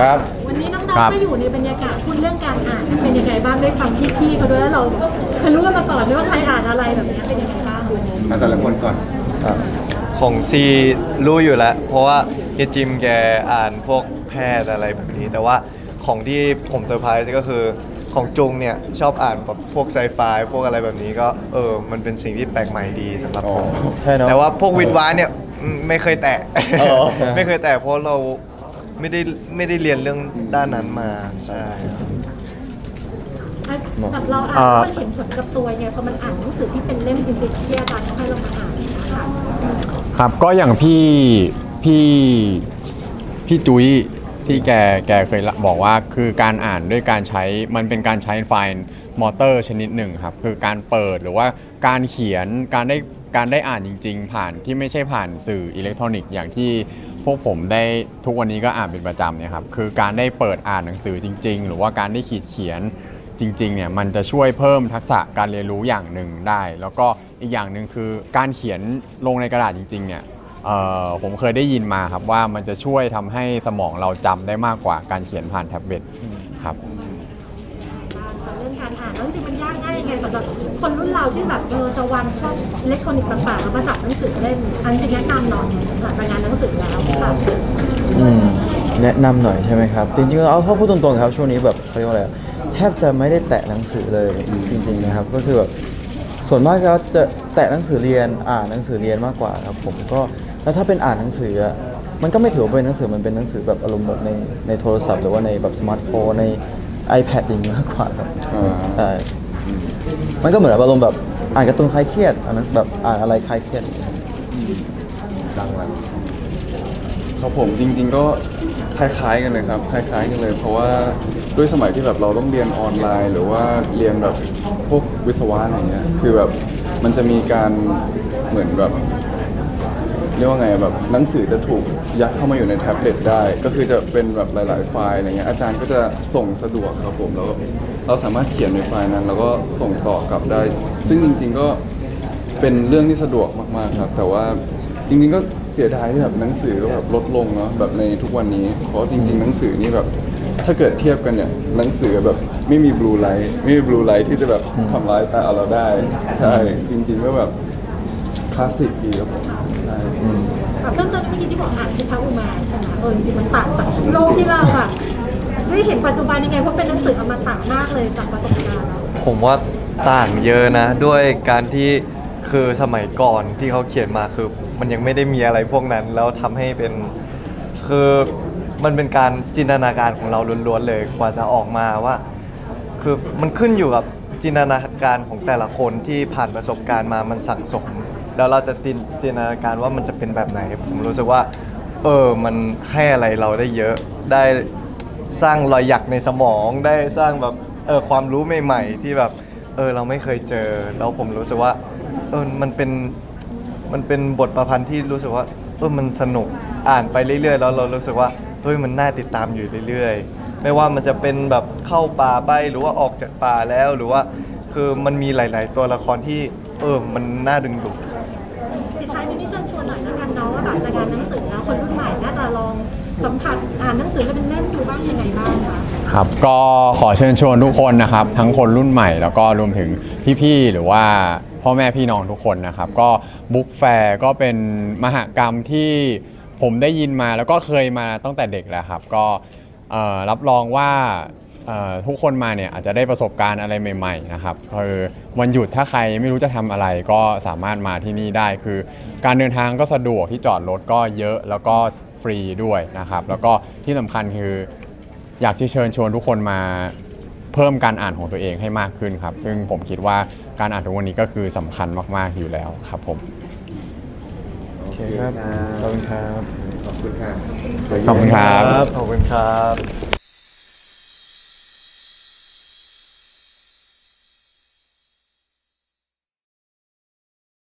ครับ วันนี้น้องครับๆมาอยู่ในบรรยากาศพูดเรื่องการอ่านเป็นยังไงบ้างได้ฟังพี่ๆเขาด้วยแล้วเราเคยรู้กันมาก่อนไหมว่าใครอ่านอะไรแบบนี้เป็นยังไงบ้างมาแต่ละคนก่อนของซีรู้อยู่แล้ว เพราะว่าเฮียจิมแกอ่านพวกแพทย์อะไรแบบนี้ แต่ว่าของที่ผมเซอร์ไพรส์ก็คือของจุงเนี่ยชอบอ่านแบบพวกไซไฟพวกอะไรแบบนี้ก็เออมันเป็นสิ่งที่แปลกใหม่ดีสำหรับผมใช่เนอะแต่ว่าพวกวินวานเนี่ยอืมไม่เคยแตะอ๋อไม่เคยแตะเพราะเรา ไม่ได้ไม่ได้เรียนเรื่องด้านนั้นมาใช่แบบเราอ่านแล้วมันเห็นผลกับตัวไงพอมันอ่านหนังสือที่เป็นเล่มจริงๆที่อาจารย์เขาให้เรามาอ่านนะคะครับก็อย่างพี่พี่พี่จุ้ยที่แกแกเคยบอกว่าคือการอ่านด้วยการใช้มันเป็นการใช้ไฟล์มอเตอร์ชนิดหนึ่งครับ คือการเปิดหรือว่าการเขียนการได้การได้อ่านจริง ๆ ผ่านที่ไม่ใช่ผ่านสื่ออิเล็กทรอนิกส์อย่างที่ พวกผมได้ทุกวันนี้ก็อ่านเป็นประจำเนี่ยครับคือการได้เปิดอ่านหนังสือจริง ๆ หรือว่าการได้ขีดเขียนจริงๆเนี่ยมันจะช่วยเพิ่มทักษะการเรียนรู้อย่างหนึ่งได้ แล้วก็อีกอย่างหนึ่งคือการเขียนลงในกระดาษจริงๆเนี่ยผมเคยได้ยินมาครับว่ามันจะช่วยทำให้สมองเราจำได้มากกว่าการเขียนผ่านแท็บเล็ตครับเรื่องการอ่านแล้วจริงมันย สำหรับคนรุ่นเราที่แบบเออจะวางชอบอิเล็กทรอนิกส์ต่างๆแล้วมาจับหนังสือเล่มอันจริงแนะนำหน่อยหลังจากงานหนังสือแล้วค่ะอืมแนะนำหน่อยใช่ไหมครับ จริงๆเอาถ้าพูดตรงๆครับช่วงนี้แบบเขาเรียกว่าอะไรอะแทบจะไม่ได้แตะหนังสือเลยจริงๆนะครับก็คือแบบส่วนมากก็จะแตะหนังสือเรียนอ่านหนังสือเรียนมากกว่าครับผมก็แล้วถ้าเป็นอ่านหนังสืออะมันก็ไม่ถือว่าเป็นหนังสือมันเป็นหนังสือแบบอารมณ์แบบในในโทรศัพท์หรือว่าในแบบสมาร์ทโฟนใน iPad อย่างนี้มากกว่าครับใช่ มันก็เหมือนแบบอารมณ์แบบอ่านการ์ตูนคลายเครียดอันนั้นแบบอ่านอะไรคลายเครียดดังเงี้ยครับผมจริง ๆก็คล้าย ๆ กันเลยครับ คล้าย ๆ กันเลย เพราะว่าด้วยสมัยที่แบบเราต้องเรียนออนไลน์ หรือว่าเรียนแบบพวกวิศวะอะไรเงี้ยคือแบบมันจะมีการเหมือนแบบ เรียกว่าไงแบบหนังสือจะถูกยัดเข้ามาอยู่ในแท็บเล็ตได้ ก็คือจะเป็นแบบหลาย ๆ ไฟล์อะไรเงี้ยอาจารย์ก็จะส่งสะดวกครับผมแล้วเราสามารถเขียนในไฟล์นั้น แล้วก็ส่งต่อกลับได้ ซึ่งจริง ๆก็เป็นเรื่องที่สะดวกมากๆครับ แต่ว่าจริงๆก็เสียดายที่แบบหนังสือก็แบบลดลงเนาะแบบในทุกวันนี้ เพราะจริง ๆ หนังสือนี่แบบถ้าเกิดเทียบกันเนี่ยหนังสือแบบไม่มีบลูไลท์ไม่มีบลูไลท์ที่จะแบบทำร้ายตาเราได้ ใช่ จริงๆก็แบบคลาสสิกดีครับผม เริ่มต้นเมื่อกี้ที่บอกอ่านที่พระอุมาใช่ไหมเออจริงๆมันต่างจากโลกที่เราอะได้เห็นปัจจุบันยังไงเพราะเป็นหนังสืออมตะมากเลยจากประสบการณ์เราผมว่าต่างเยอะนะ ด้วยการที่คือสมัยก่อนที่เขาเขียนมาคือ มันยังไม่ได้มีอะไรพวกนั้น แล้วทำให้เป็นคือมันเป็นการจินตนาการของเราล้วนๆเลยกว่าจะออกมาว่า คือมันขึ้นอยู่กับจินตนาการของแต่ละคนที่ผ่านประสบการณ์มามันสั่งสม แล้วเราจะจินจินตนาการว่ามันจะเป็นแบบไหน ผมรู้สึกว่า เออมันให้อะไรเราได้เยอะได้สร้างรอยหยักในสมองได้สร้างแบบเออความรู้ใหม่ ๆ ที่แบบเออเราไม่เคยเจอ แล้วผมรู้สึกว่าเออมันเป็นมันเป็นบทประพันธ์ที่รู้สึกว่าเออมันสนุกอ่านไปเรื่อยๆ แล้วเรารู้สึกว่าเฮ้ยมันน่าติดตามอยู่เรื่อยๆ ไม่ว่ามันจะเป็นแบบเข้าป่าไปหรือว่าออกจากป่าแล้วหรือว่าคือมันมีหลาย ๆ ตัวละครที่เออมันน่าดึงดูด หนังสือให้เป็นเล่มดูบ้างยังไงบ้างคะครับก็ขอเชิญชวนทุกคนนะครับ ทั้งคนรุ่นใหม่แล้วก็รวมถึงพี่ๆหรือว่าพ่อแม่พี่น้องทุกคนนะครับ ก็บุ๊กแฟร์ก็เป็นมหกรรมที่ผมได้ยินมาแล้วก็เคยมาตั้งแต่เด็กแล้วครับ ก็รับรองว่าทุกคนมาเนี่ยอาจจะได้ประสบการณ์อะไรใหม่ๆนะครับคือวันหยุดถ้าใครไม่รู้จะทำอะไรก็สามารถมาที่นี่ได้คือ การเดินทางก็สะดวกที่จอดรถก็เยอะแล้วก็ รีด้วยนะครับ แล้วก็ที่สำคัญคืออยากที่เชิญชวนทุกคนมาเพิ่มการอ่านของตัวเองให้มากขึ้นครับ ซึ่งผมคิดว่าการอ่านทุกวันนี้ก็คือสำคัญมากๆอยู่แล้วครับผม โอเคครับขอบคุณครับ ขอบคุณค่ะขอบคุณครับ ขอบคุณครับ